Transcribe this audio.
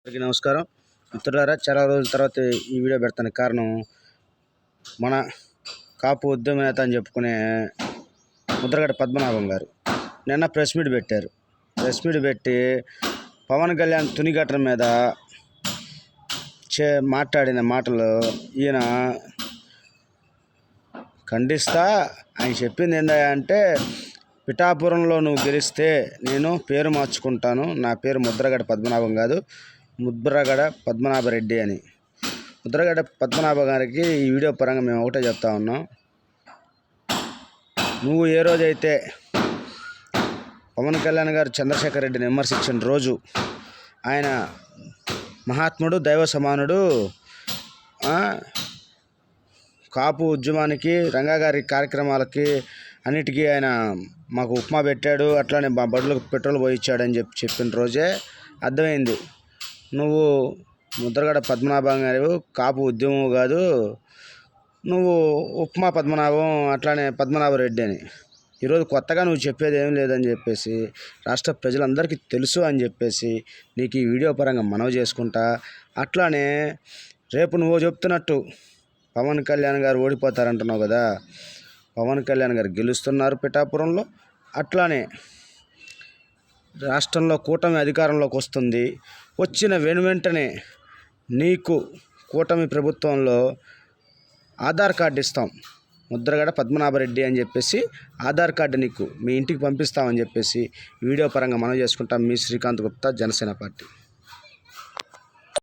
అందరికీ నమస్కారం. మిత్రులారా చాలా రోజుల తర్వాత ఈ వీడియో పెడతానికి కారణం మన కాపు ఉద్యమ నేత అని చెప్పుకునే ముద్రగడ పద్మనాభం గారు. నిన్న ప్రెస్ మీట్ పెట్టారు. ప్రెస్ మీట్ పెట్టి పవన్ కళ్యాణ్ తునిగట్టడం మీద చే మాట్లాడిన మాటలు ఈయన ఖండిస్తా ఆయన చెప్పింది ఏందా అంటే పిఠాపురంలో నువ్వు గెలిస్తే నేను పేరు మార్చుకుంటాను. నా పేరు ముద్రగడ పద్మనాభం కాదు. ముద్రగడ పద్మనాభరెడ్డి అని. ముద్రగడ పద్మనాభ గారికి ఈ వీడియో పరంగా మేము ఒకటే చెప్తా ఉన్నాం. నువ్వు ఏ రోజైతే పవన్ కళ్యాణ్ గారు చంద్రశేఖర్ రెడ్డిని విమర్శించిన రోజు ఆయన మహాత్ముడు దైవ సమానుడు కాపు ఉద్యమానికి రంగాగారి కార్యక్రమాలకి అన్నిటికీ ఆయన మాకు ఉప్మా పెట్టాడు అట్లానే మా బడులకు పెట్రోల్ పోయించాడని చెప్పి చెప్పిన రోజే అర్థమైంది. నువ్వు ముద్రగడ పద్మనాభం గారు కాపు ఉద్యమం కాదు నువ్వు ఉప్మా పద్మనాభం అట్లానే పద్మనాభరెడ్డి అని. ఈరోజు కొత్తగా నువ్వు చెప్పేది ఏం లేదని చెప్పేసి రాష్ట్ర ప్రజలందరికీ తెలుసు అని చెప్పేసి నీకు ఈ వీడియో పరంగా మనవి చేసుకుంటా. అట్లానే రేపు నువ్వు చెప్తున్నట్టు పవన్ కళ్యాణ్ గారు ఓడిపోతారంటున్నావు కదా పవన్ కళ్యాణ్ గారు గెలుస్తున్నారు పిఠాపురంలో. అట్లానే రాష్ట్రంలో కూటమి అధికారంలోకి వస్తుంది. వచ్చిన వెను వెంటనే నీకు కూటమి ప్రభుత్వంలో ఆధార్ కార్డు ఇస్తాం. ముద్రగడ పద్మనాభరెడ్డి అని చెప్పేసి ఆధార్ కార్డు నీకు మీ ఇంటికి పంపిస్తామని చెప్పేసి వీడియో పరంగా మనం చేసుకుంటాం. మీ శ్రీకాంత్ గుప్తా జనసేన పార్టీ.